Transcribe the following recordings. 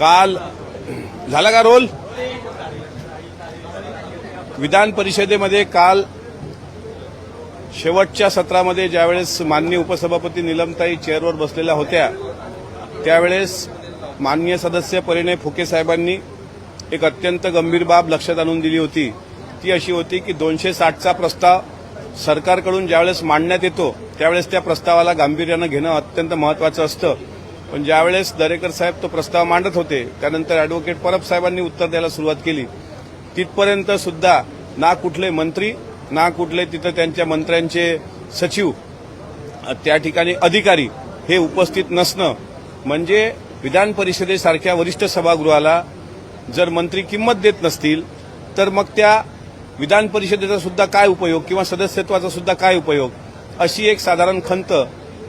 काल झाला का रोल? विधान परिषदेमध्ये काल शेवटच्या सत्रामध्ये ज्यावेळेस माननीय उपसभापती निलमताई चेअरवर बसलेल्या होत्या त्यावेळेस माननीय सदस्य परिणय फुके साहेबांनी एक अत्यंत गंभीर बाब लक्षात आणून दिली होती. ती अशी होती की दोनशे साठचा प्रस्ताव सरकारकडून ज्यावेळेस मांडण्यात येतो त्यावेळेस त्या प्रस्तावाला गांभीर्यानं घेणं अत्यंत महत्वाचं असतं. पण ज्यावेळेस दरेकर साहेब तो प्रस्ताव मांडत होते त्यानंतर अॅडव्होकेट परब साहेबांनी उत्तर द्यायला सुरुवात केली. तिथपर्यंत सुद्धा ना कुठले मंत्री ना कुठले तिथं त्यांच्या मंत्र्यांचे सचिव त्या ठिकाणी अधिकारी हे उपस्थित नसणं. म्हणजे विधान परिषदेसारख्या वरिष्ठ सभागृहाला जर मंत्री किंमत देत नसतील तर मग त्या विधान परिषदेचा सुद्धा काय उपयोग किंवा सदस्यत्वाचा सुद्धा काय उपयोग? अशी एक साधारण खंत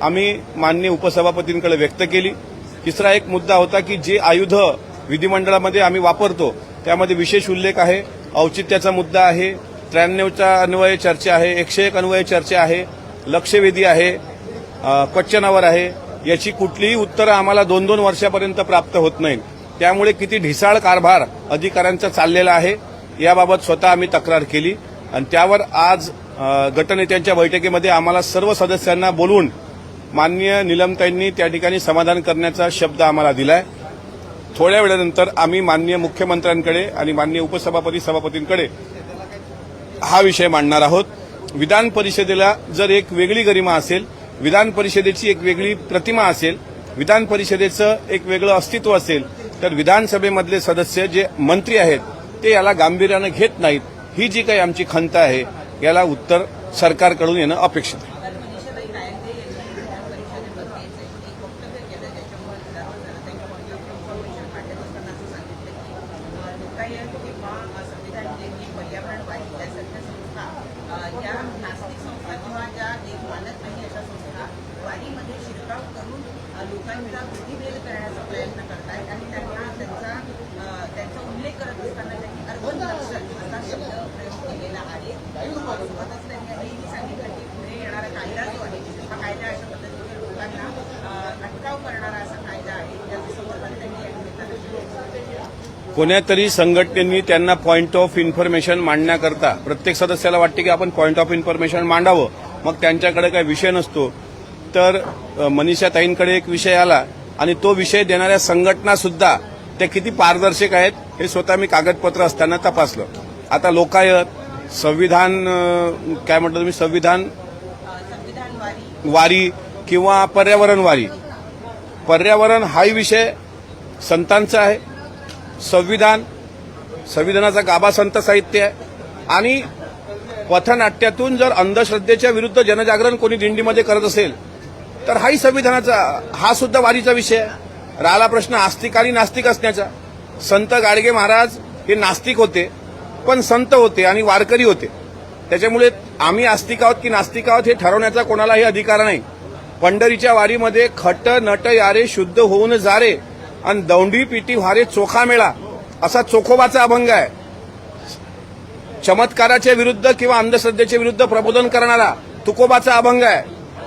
आम्ही माननीय उपसभापतींकडे व्यक्त केली. तिसरा एक मुद्दा होता की जे आयुध विधिमंडळामध्ये आम्ही वापरतो त्यामध्ये विशेष उल्लेख आहे. औचित्याचा मुद्दा आहे त्र्याण्णवचा अन्वय चर्चा आहे एकशे एक अन्वय चर्चा आहे लक्षवेधी आहे क्वच्चनावर आहे. याची कुठलीही उत्तरं आम्हाला दोन दोन वर्षापर्यंत प्राप्त होत नाहीत. त्यामुळे किती ढिसाळ कारभार अधिकाऱ्यांचा चाललेला आहे याबाबत स्वतः आम्ही तक्रार केली. आणि त्यावर आज गटनेत्यांच्या बैठकीमध्ये आम्हाला सर्व सदस्यांना बोलवून माननीय निलमताईंनी त्या ठिकाणी समाधान करण्याचा शब्द आम्हाला दिलाय. थोड्या वेळानंतर आम्ही माननीय मुख्यमंत्र्यांकडे आणि माननीय उपसभापती सभापतींकडे हा विषय मांडणार आहोत. विधान परिषदेला जर एक वेगळी गरिमा असेल विधान परिषदेची एक वेगळी प्रतिमा असेल विधान परिषदेचं एक वेगळं अस्तित्व असेल तर विधानसभेमधले सदस्य जे मंत्री आहेत ते याला गांभीर्यानं घेत नाहीत. ही जी काही आमची खंत आहे याला उत्तर सरकारकडून येणं अपेक्षित आहे काल मनीषाताई कायंदे यांनी विधान परिषदेमध्ये एक वक्तव्य केलं ज्याच्यामुळे हजारो जण त्यांच्या इन्फॉर्मेशन मांडत असताना असं सांगितलं की अ, लोकायत किंवा अ, संविधान जे की पर्यावरणवादी संस्था ज्या नास्तिक संस्था किंवा ज्या एक मानत नाही अशा संस्था वारीमध्ये शिरकाव करून लोकांचा बुद्धिभेद करण्याचा प्रयत्न करतायत आणि त्यांना त्यांचा त्यांचा उल्लेख करत असताना त्यांनी अर्बन नक्षल असा शब्द प्रयोग केलेला आहे. सोबतच त्यांनी हेही सांगितलं की पुढे येणारा कायदा जो आहे हा कायदा अशा पद्धतीने लोकांना अटकाव करणारा असा कायदा आहे त्याचं समर्थन त्यांनी या निमित्तानं केलं कोण्यातरी संघटनेनी त्यांना पॉईंट ऑफ इन्फॉर्मेशन मांडण्याकरता प्रत्येक सदस्याला वाटते की आपण पॉईंट ऑफ इन्फॉर्मेशन मांडावं. मग त्यांच्याकडे काही विषय नसतो. तर मनीषा ताईंकडे एक विषय आला आणि तो विषय देणाऱ्या संघटना सुद्धा त्या किती पारदर्शक आहेत हे स्वतः मी कागदपत्र असताना तपासलं. आता लोकायत संविधान काय म्हटलं तुम्ही? संविधान? वारी वारी किंवा पर्यावरण वारी. पर्यावरण हाही विषय संतांचा आहे. संविधान संविधानाचा गाभा संत साहित्य आहे. आणि पथनाट्यातून जर अंधश्रद्धेच्या विरुद्ध जनजागरण कोणी दिंडीमध्ये करत असेल तर हाही संविधानाचा हा सुद्धा वारीचा विषय आहे. राहिला प्रश्न आस्तिक आणि नास्तिक असण्याचा. संत गाडगे महाराज हे नास्तिक होते पण संत होते आणि वारकरी होते. त्याच्यामुळे आम्ही आस्तिक आहोत की नास्तिक आहोत हे ठरवण्याचा कोणालाही अधिकार नाही. पंढरीच्या वारीमध्ये खट नट यारे शुद्ध होऊन जारे आणि दौंडी पिटी व्हारे चोखा मेळा असा चोखोबाचा अभंग आहे. चमत्काराच्या विरुद्ध किंवा अंधश्रद्धेच्या विरुद्ध प्रबोधन करणारा तुकोबाचा अभंग आहे.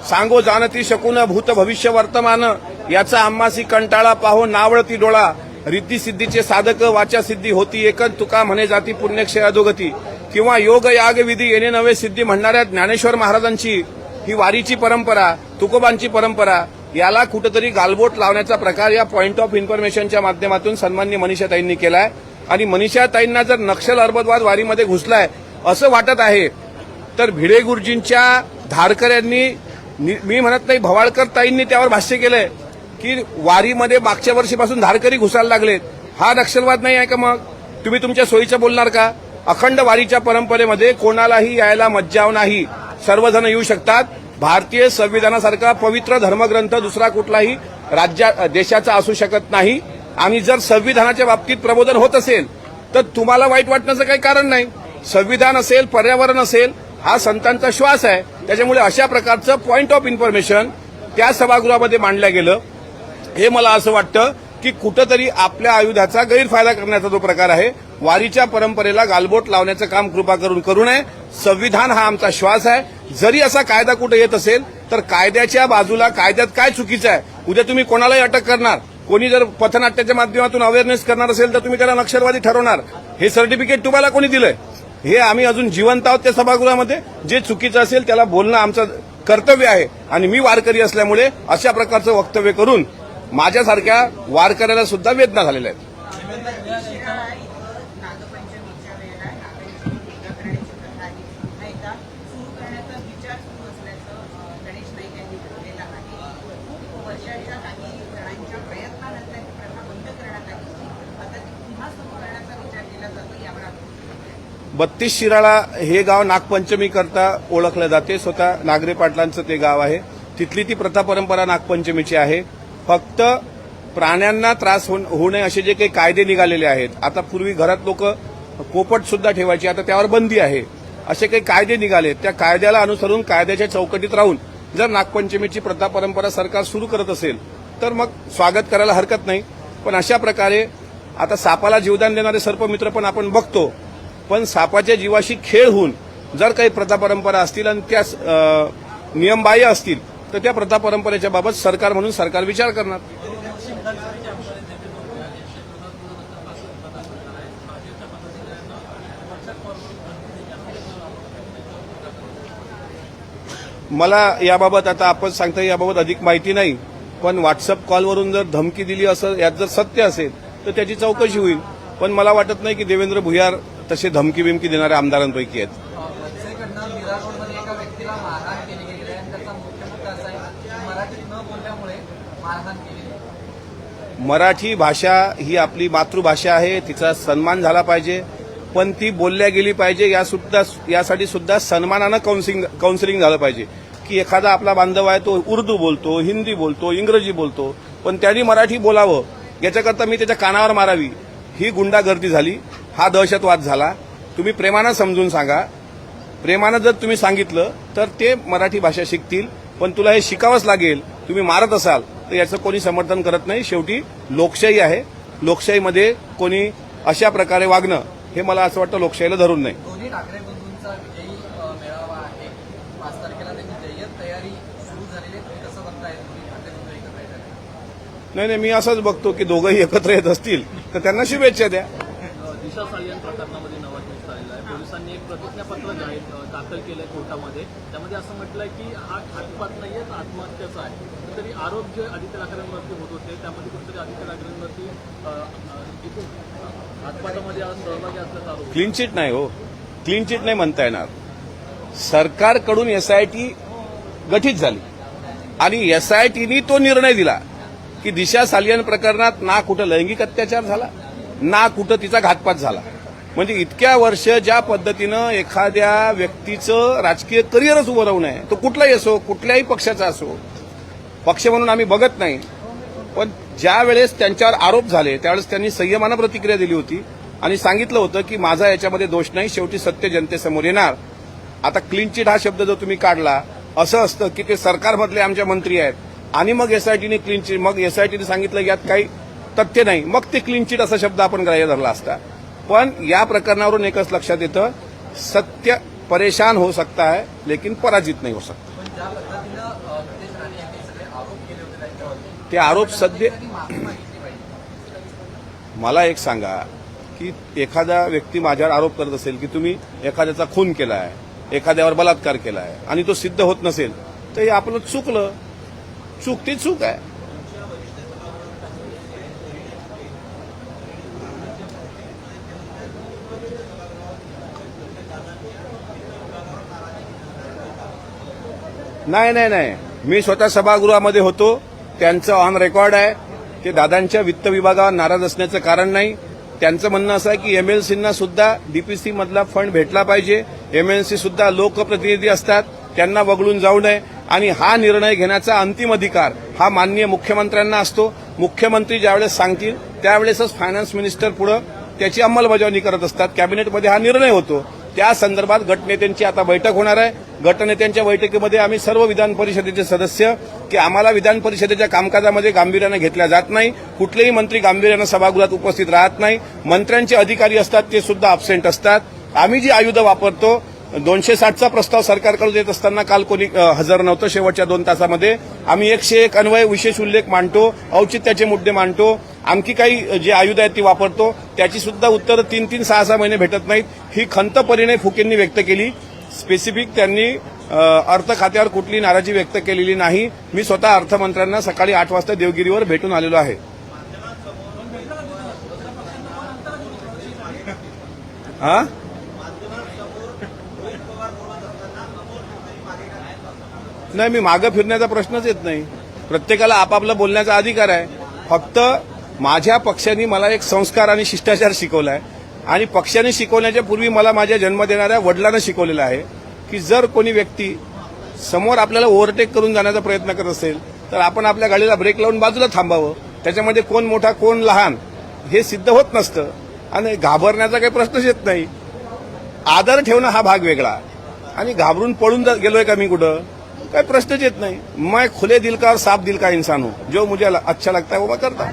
सांगो जानती शकून भूत भविष्य वर्तमान याचा आम्हासी कंटाळा पाहो नावळती डोळा. रिद्धी सिद्धीचे साधक वाचा सिद्धी होती एकच तुका म्हणे जाती पुण्यक्षय अधोगती. किंवा योग याग विधी येणे नवे सिद्धी म्हणणाऱ्या ज्ञानेश्वर महाराजांची ही वारीची परंपरा तुकोबांची परंपरा याला कुठेतरी गालबोट लावण्याचा प्रकार या पॉईंट ऑफ इन्फॉर्मेशनच्या माध्यमातून सन्मान्य मनीषाताईंनी केलाय. आणि मनीषाताईंना जर नक्षल अर्बदवाद वारीमध्ये घुसलाय असं वाटत आहे तर भिडे गुरुजींच्या धारकऱ्यांनी नि- मी म्हणत नाही भवाळकर ताईंनी त्यावर भाष्य केलंय की वारीमध्ये मागच्या वर्षीपासून धारकरी घुसायला लागलेत. हा नक्षलवाद नाही आहे का मग? तुम्ही तुमच्या सोयीचं बोलणार का? अखंड वारीच्या परंपरेमध्ये कोणालाही यायला मज्जाव नाही. सर्वजण येऊ शकतात. भारतीय संविधानासारखा पवित्र धर्मग्रंथ दुसरा कुठलाही राज्या देशाचा असू शकत नाही. आणि जर संविधानाच्या बाबतीत प्रबोधन होत असेल तर तुम्हाला वाईट वाटण्याचं काही कारण नाही. संविधान असेल पर्यावरण असेल हा संतांचा श्वास आहे. त्याच्यामुळे अशा प्रकारचं पॉईंट ऑफ इन्फॉर्मेशन त्या सभागृहामध्ये मांडलं गेलं. हे मला असं वाटतं की कुठंतरी आपल्या आयुधाचा गैरफायदा करण्याचा जो प्रकार आहे वारीच्या परंपरेला गालबोट लावण्याचं काम कृपा करून करू नये. संविधान हा आमचा श्वास आहे. जरी असा कायदा कुठे येत असेल तर कायद्याच्या बाजूला कायद्यात काय चुकीचं आहे? उद्या तुम्ही कोणालाही अटक करणार. कोणी जर पथनाट्याच्या माध्यमातून अवेअरनेस करणार असेल तर तुम्ही त्याला नक्षलवादी ठरवणार. हे सर्टिफिकेट तुम्हाला कोणी दिलंय? हे आम्ही अजून जिवंत आहोत त्या सभागृहामध्ये. जे चुकीचं असेल त्याला बोलणं आमचं कर्तव्य आहे. आणि मी वारकरी असल्यामुळे अशा प्रकारचं वक्तव्य करून माझ्यासारख्या वारकऱ्याला सुद्धा वेदना झालेल्या आहेत. बत्तीस शिराळा हे गाव नागपंचमी करता ओळखलं जाते. स्वतः नागरे पाटलांचं ते गाव आहे. तिथली ती प्रथा परंपरा नागपंचमीची आहे. फक्त प्राण्यांना त्रास होण- होऊ नये असे जे काही कायदे निघालेले आहेत. आता पूर्वी घरात लोक पोपट सुद्धा ठेवायची आता त्यावर बंदी आहे. असे काही कायदे निघाले त्या कायद्याला अनुसरून कायद्याच्या चौकटीत राहून जर नागपंचमीची प्रथा परंपरा सरकार सुरू करत असेल तर मग स्वागत करायला हरकत नाही. पण अशा प्रकारे आता सापाला जीवदान देणारे सर्पमित्र पण आपण बघतो. पण सापाच्या जीवाशी खेळ होऊन जर काही प्रथा परंपरा असतील आणि त्या नियमबाह्य असतील तर त्या प्रथा परंपरेच्या बाबत सरकार म्हणून सरकार विचार करणार. मला याबाबत आता आपण सांगता याबाबत अधिक माहिती नाही पण व्हॉट्सअप कॉलवरून जर धमकी दिली असं यात जर सत्य असेल तर त्याची चौकशी होईल. पण मला वाटत नाही की देवेंद्र भुयार तसे धमकी बिमकी देणाऱ्या आमदारांपैकी आहेत मनसेकडनं मीरा रोडमध्ये एका व्यक्तीला मारहाण केली गेलेली आहे आणि त्याचा मुख्य मुद्दा असा आहे की मराठीत न बोलल्यामुळे मारहाण केली आहे मराठी भाषा ही आपली मातृभाषा आहे तिचा सन्मान झाला पाहिजे. पण ती बोलल्या गेली पाहिजे या सुद्धा यासाठी सुद्धा सन्मानानं काउन्सिलिंग काउन्सिलिंग झालं पाहिजे. की एखादा आपला बांधव आहे तो उर्दू बोलतो हिंदी बोलतो इंग्रजी बोलतो पण त्यांनी मराठी बोलावं याच्याकरता मी त्याच्या कानावर मारावी ही गुंडागर्दी झाली हा दहशतवाद झाला. तुम्ही प्रेमानं समजून सांगा. प्रेमानं जर तुम्ही सांगितलं तर ते मराठी भाषा शिकतील पण तुला हे शिकावंच लागेल. तुम्ही मारत असाल तर याचं कोणी समर्थन करत नाही. शेवटी लोकशाही आहे. लोकशाहीमध्ये कोणी अशा प्रकारे वागणं हे मला असं वाटतं लोकशाहीला धरून नाही. नाही नाही मी असंच बघतो की दोघंही एकत्र येत असतील. तर त्यांना शुभेच्छा द्या. दिशा सालियन आलेला आहे पोलिसांनी एक प्रतिज्ञापत्र जाहीर दाखल केलं आहे कोर्टामध्ये. त्यामध्ये असं म्हटलंय की हा घातपात नाहीये तर आत्महत्याचा आहे. कुठेतरी आरोप जे आदित्य ठाकरेंवरती होत होते. त्यामध्ये कुठेतरी आदित्य ठाकरेंवरती घातपातामध्ये आज सहभागी असल्याचा आरोप क्लीन चिट नाही हो. क्लीन चिट नाही म्हणता येणार. सरकारकडून एसआयटी गठीत झाली. आणि एसआयटीनी तो निर्णय दिला की दिशा सालियन प्रकरणात ना कुठं लैंगिक अत्याचार झाला ना कुठं तिचा घातपात झाला. म्हणजे इतक्या वर्ष ज्या पद्धतीनं एखाद्या व्यक्तीचं राजकीय करिअरच उभं राहू नये तो कुठलाही असो कुठल्याही पक्षाचा असो पक्ष म्हणून आम्ही बघत नाही. पण ज्या वेळेस त्यांच्यावर आरोप झाले त्यावेळेस त्यांनी संयमानं प्रतिक्रिया दिली होती आणि सांगितलं होतं की माझा याच्यामध्ये दोष नाही शेवटी सत्य जनतेसमोर येणार. आता क्लीन चिट हा शब्द जो तुम्ही काढला असं असतं की ते सरकारमधले आमच्या मंत्री आहेत आणि मग एसआयटीने क्लीन चिट मग एसआयटीने सांगितलं यात काही तथ्य नाही मग ते क्लीन चिट असा शब्द आपण ग्राह्य धरला असता. पण या प्रकरणावरून एकच लक्षात येतं सत्य परेशान हो सकता है लेकिन पराजित नाही हो सकता ते आरोप सध्या मला एक सांगा की एखादा व्यक्ती माझ्यावर आरोप करत असेल की तुम्ही एखाद्याचा खून केला आहे एखाद्यावर बलात्कार केला आहे आणि तो सिद्ध होत नसेल तर हे आपलं चुकलं. चूक ती चूक आहे. नाही नाही नाही. मी स्वतः सभागृहामध्ये होतो. त्यांचं ऑन रेकॉर्ड आहे. ते दादांच्या वित्त विभागावर नाराज असण्याचं कारण नाही. त्यांचं म्हणणं असं आहे की एमएलसींना सुद्धा डीपीसी मधला फंड भेटला पाहिजे. एमएलसी सुद्धा लोकप्रतिनिधी असतात. त्यांना वगळून जाऊ नये. आणि हा निर्णय घेण्याचा अंतिम अधिकार हा माननीय मुख्यमंत्र्यांना असतो. मुख्यमंत्री ज्यावेळेस सांगतील त्यावेळेसच फायनान्स मिनिस्टर पुढे त्याची अंमलबजावणी करत असतात. कॅबिनेटमध्ये हा निर्णय होतो. त्या संदर्भात गटनेत्यांची आता बैठक होणार आहे. गटनेत्यांच्या बैठकीमध्ये आम्ही सर्व विधान परिषदेचे सदस्य की आम्हाला विधान परिषदेच्या कामकाजामध्ये गांभीर्यानं घेतल्या जात नाही. कुठलेही मंत्री गांभीर्यानं सभागृहात उपस्थित राहत नाही. मंत्र्यांचे अधिकारी असतात ते सुद्धा अब्सेंट असतात. आम्ही जी आयुधं वापरतो दोनशे साठचा प्रस्ताव सरकारकडे देत असताना काल कोणी हजर नव्हतं. शेवटच्या दोन तासामध्ये आम्ही एकशे एक अन्वय विशेष उल्लेख मांडतो औचित्याचे मुद्दे मांडतो. आणखी काही जे आयुध आहेत ती वापरतो. त्याची सुद्धा उत्तरं तीन तीन सहा सहा महिने भेटत नाहीत. ही खंत परिणय फुकेंनी व्यक्त केली. स्पेसिफिक त्यांनी अर्थ खात्यावर कुठली नाराजी व्यक्त केलेली नाही. मी स्वतः अर्थमंत्र्यांना सकाळी आठ वाजता देवगिरीवर भेटून आलेलो आहे. हा? नाही मी मागं फिरण्याचा प्रश्नच येत नाही. प्रत्येकाला आपापला बोलण्याचा अधिकार आहे. फक्त माझ्या पक्षाने मला एक संस्कार आणि शिष्टाचार शिकवला आहे आणि पक्षाने शिकवण्याच्या पूर्वी मला माझ्या जन्म देणाऱ्या वडिलांना शिकवलेलं आहे की जर कोणी व्यक्ती समोर आपल्याला ओव्हरटेक करून जाण्याचा प्रयत्न करत असेल तर आपण आपल्या गाडीला ब्रेक लावून बाजूला थांबावं. त्याच्यामध्ये कोण मोठा कोण लहान हे सिद्ध होत नसतं. आणि घाबरण्याचा काही प्रश्नच येत नाही. आदर ठेवणं हा भाग वेगळा. आणि घाबरून पळून जा- गेलोय का मी कुठं? काही प्रश्नच येत नाही. मैं खुले दिल का और साफ दिल का इंसान? हूं जो मुझे अच्छा लगता है वो मैं करता हूं.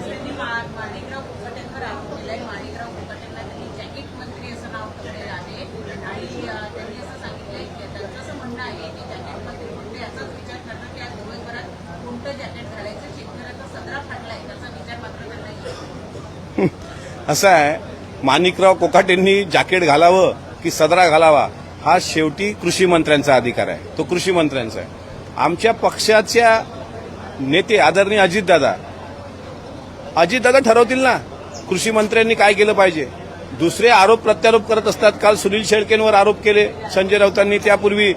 असं आहे. माणिकराव कोकाटेंनी जॅकेट घालावं की सदरा घालावा? हा शेवटी कृषी मंत्र्यांचा अधिकार आहे. तो कृषी मंत्र्यांचा आहे. आमच्या पक्षाच्या नेते आदरणीय अजितदादा. अजितदादा ठरवतील ना कृषी मंत्र्यांनी काय केलं पाहिजे. दुसरे आरोप प्रत्यारोप करत असतात. काल सुनील शेळकेंवर आरोप केले संजय राऊतांनी त्यापूर्वी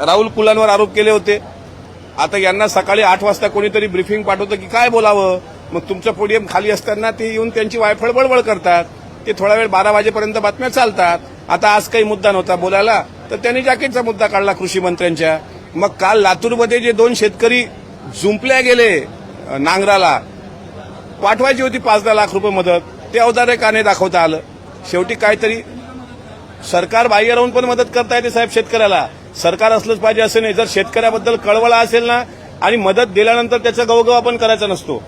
राहुल कुलांवर आरोप केले होते. आता यांना सकाळी आठ वाजता कोणीतरी ब्रिफिंग पाठवतं की काय बोलावं? मग तुमचं पोडियम खाली असताना ते येऊन त्यांची वायफळ बळबळ करतात. ते थोडा वेळ बारा वाजेपर्यंत बातम्या चालतात. आता आज काही मुद्दा नव्हता बोलायला तर त्यांनी जॅकेटचा मुद्दा काढला कृषी मंत्र्यांच्या. मग काल लातूरमध्ये जे दोन शेतकरी झुंपल्या गेले नांगराला पाठवायची होती पाच दहा लाख रुपये मदत ते अवजारे काने दाखवता आलं. शेवटी काहीतरी सरकार बाह्य राहून पण मदत करता येते साहेब शेतकऱ्याला. सरकार असलंच पाहिजे असं नाही. जर शेतकऱ्याबद्दल कळवळा असेल ना आणि मदत दिल्यानंतर त्याचा गवगवा आपण करायचा नसतो.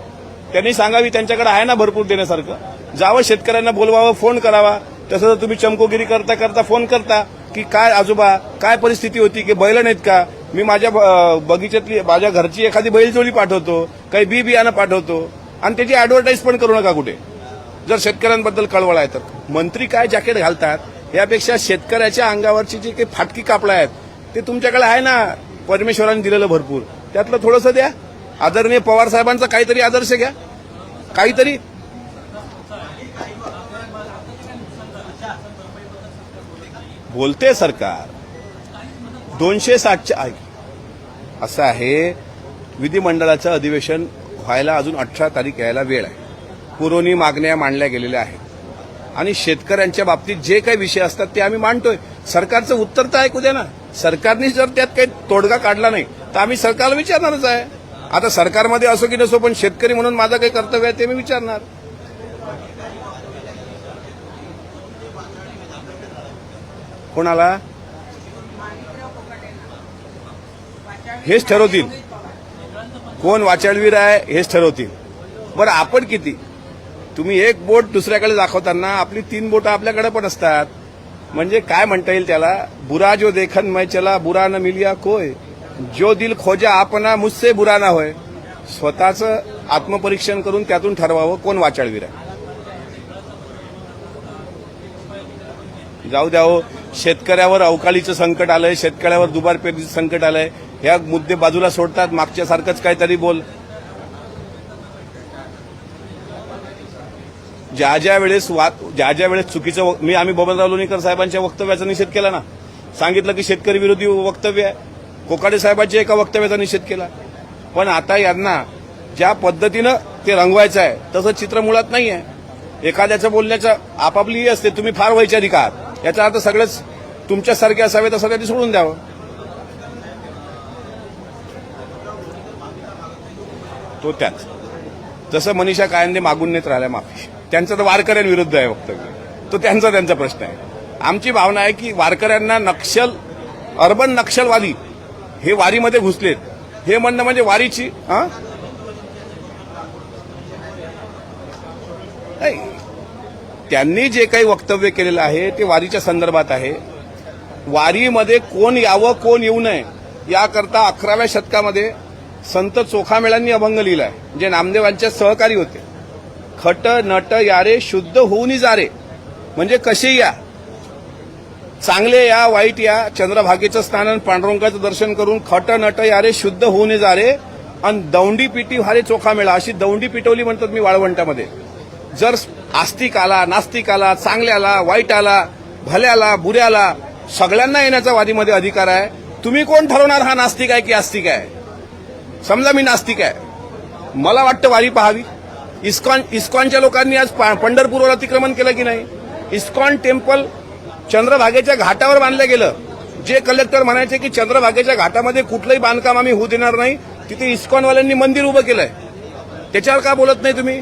त्यांनी सांगावी त्यांच्याकडे आहे ना भरपूर देण्यासारखं. जावं शेतकऱ्यांना बोलवावं फोन करावा. तसं जर तुम्ही चमकोगिरी करता करता फोन करता की काय आजोबा काय परिस्थिती होती की बैल नाहीत का? मी माझ्या बगीच्यातली माझ्या घरची एखादी बैलजोडी पाठवतो काही बी बियाणं पाठवतो आणि त्याची ऍडव्हर्टाईज पण करू नका कुठे. जर शेतकऱ्यांबद्दल कळवळ आहे तर. मंत्री काय जॅकेट घालतात यापेक्षा शेतकऱ्याच्या अंगावरची जी काही फाटकी कापडं आहेत ते तुमच्याकडे आहे ना परमेश्वरांनी दिलेलं भरपूर. त्यातलं थोडंसं द्या. आदरणीय पवार साहेबांचा काहीतरी आदर्श घ्या. काहीतरी. बोलते सरकार. दोनशे साठच्या असं आहे. विधिमंडळाचं अधिवेशन व्हायला अजून अठरा तारीख यायला वेळ आहे. पुरवणी मागण्या मांडल्या गेलेल्या आहेत. आणि शेतकऱ्यांच्या बाबतीत जे काही विषय असतात ते आम्ही मांडतोय. सरकारचं उत्तर तर ऐकू द्या ना. सरकारने जर त्यात काही तोडगा काढला नाही तर आम्ही सरकारला विचारणारच आहे. आता सरकारमध्ये असो की नसो पण शेतकरी म्हणून माझं काही कर्तव्य आहे ते मी विचारणार. कोणाला माणिकराव कोकाटेंना वाचाळ- हेच ठरवतील. कोण वाचाळवीर आहे हेच ठरवतील. बरं आपण किती? तुम्ही एक बोट दुसऱ्याकडे दाखवताना आपली तीन बोटं आपल्याकडे पण असतात. म्हणजे काय म्हणता येईल त्याला? बुरा जो देखन मै चला बुरा न मिलिया कोय? जो दिल खोजा आपणा मुझसे बुरा ना होय. स्वतःचं आत्मपरीक्षण करून त्यातून ठरवावं कोण वाचाळवीर आहे. जाऊ द्या हो शेतकऱ्यावर अवकाळीचं संकट आलंय शेतकऱ्यावर दुबार पेरणीचं संकट आलंय. ह्या मुद्दे बाजूला सोडतात मागच्या सारखंच काहीतरी बोल. ज्या ज्या वेळेस वाद ज्या ज्या वेळेस चुकीचं मी आम्ही बबनराव लोणीकर साहेबांच्या वक्तव्याचा निषेध केला ना. सांगितलं की शेतकरी विरोधी वक्तव्य आहे. कोकाडे साहेबांच्या एका वक्तव्याचा निषेध केला. पण आता यांना ज्या पद्धतीनं ते रंगवायचं आहे तसं चित्र मुळात नाही आहे. एखाद्याचं बोलण्याचं आपापलीही असते तुम्ही फार वैचारिक आहात. याचा अर्थ सगळेच तुमच्यासारखे असावेत असं त्यांनी सोडून द्यावं? तो त्याच जसं मनीषा कायंदे मागून नेत राहिल्या माफी. त्यांचं तर वारकऱ्यांविरुद्ध आहे वक्तव्य. तो त्यांचा त्यांचा प्रश्न आहे. आमची भावना आहे की वारकऱ्यांना नक्षल अर्बन नक्षलवादी हे वारीमध्ये घुसलेत. हे म्हणणं म्हणजे वारीची हा? नाही. त्यांनी जे काही वक्तव्य केलेलं आहे ते वारीच्या संदर्भात आहे. वारीमध्ये कोण यावं कोण येऊ नये याकरता अकराव्या शतकामध्ये संत चोखामेळांनी अभंग लिहिलाय जे नामदेवांचे सहकारी होते. खट नट यारे शुद्ध होऊन जारे. म्हणजे कसे या? चांगले या वाईट या चंद्रभागेचं स्नान आणि पांडुरंगाचं दर्शन करून खट नट यारे शुद्ध होऊन जारे आणि दौंडी पिटी हारे चोखा मेळा अशी दौंडी पिटवली म्हणतात मी वाळवंटामध्ये. जर आस्तिक आला नास्तिक आला चांगल्याला वाईट आला भल्याला बुऱ्याला सगळ्यांना येण्याचा वादीमध्ये अधिकार आहे. तुम्ही कोण ठरवणार हा नास्तिक आहे की आस्तिक आहे? समजा मी नास्तिक आहे. मला वाटतं वारी पहावी. इस्कॉन इस्कॉनच्या लोकांनी आज पा- पंढरपूरवर अतिक्रमण केलं की नाही? इस्कॉन टेम्पल चंद्रभागेच्या घाटावर बांधलं गेलं. जे कलेक्टर म्हणायचे की चंद्रभागेच्या घाटामध्ये कुठलंही बांधकाम आम्ही होऊ देणार नाही तिथे इस्कॉनवाल्यांनी मंदिर उभं केलंय. त्याच्यावर का बोलत नाही तुम्ही?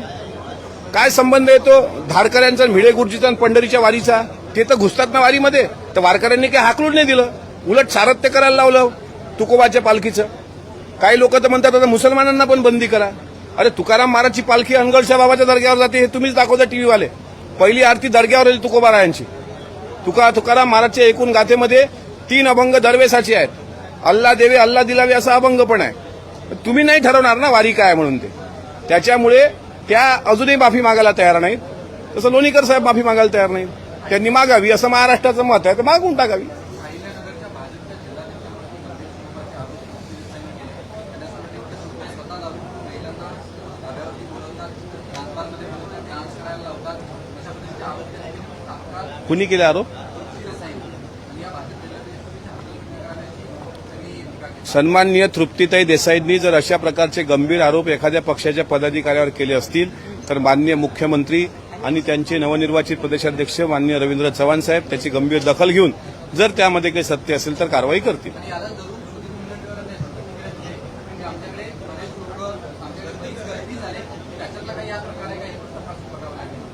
काय संबंध येतो धारकऱ्यांचा आणि भिडे गुरुजीचा आणि पंढरीच्या वारीचा? ते तर घुसतात ना वारीमध्ये. तर वारकऱ्यांनी काही हाकलून नाही दिलं. उलट सारथ्य करायला लावलं तुकोबाच्या पालखीचं. काही लोक तर म्हणतात आता मुसलमानांना पण बंदी करा. अरे तुकाराम महाराजची पालखी अनगडशा बाबाच्या दर्ग्यावर जाते हे तुम्हीच दाखवता टीव्हीवाले. पहिली आरती दर्ग्यावर येईल तुकोबारायांची. तुका तुकाराम महाराजच्या एकूण गाथेमध्ये तीन अभंग दरवेसाचे आहेत. अल्ला देवे अल्ला दिलावे असा अभंग पण आहे. तुम्ही नाही ठरवणार ना वारी काय म्हणून ते. त्याच्यामुळे त्या अजूनही माफी मागायला तयार नाहीत. तसं लोणीकर साहेब माफी मागायला तयार नाहीत. त्यांनी मागावी असं महाराष्ट्राचं मत आहे. तर मागून टाकावी. कुणी केले आरोप? सन्माननीय तृप्तीताई देसाईंनी जर अशा प्रकारचे गंभीर आरोप एखाद्या पक्षाच्या पदाधिकाऱ्यावर केले असतील तर माननीय मुख्यमंत्री आणि त्यांचे नवनिर्वाचित प्रदेशाध्यक्ष माननीय रवींद्र चव्हाण साहेब त्याची गंभीर दखल घेऊन जर त्यामध्ये काही सत्य असेल तर कारवाई करतील आणि याला धरून सुधीर मुनगंटीवारांनी असं प्रतिक्रिया दिली आहे की आमच्याकडे बरेच लोक आमच्याकडे बरीच गर्दी झाली त्याच्यातला काही या प्रकारे काही तपास बघावा लागेल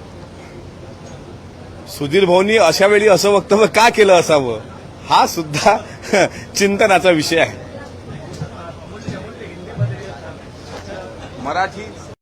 सुधीर भाऊंनी अशा वेळी असं वक्तव्य का केलं असावं? हा सुद्धा चिंतनाचा विषय आहे. मराठी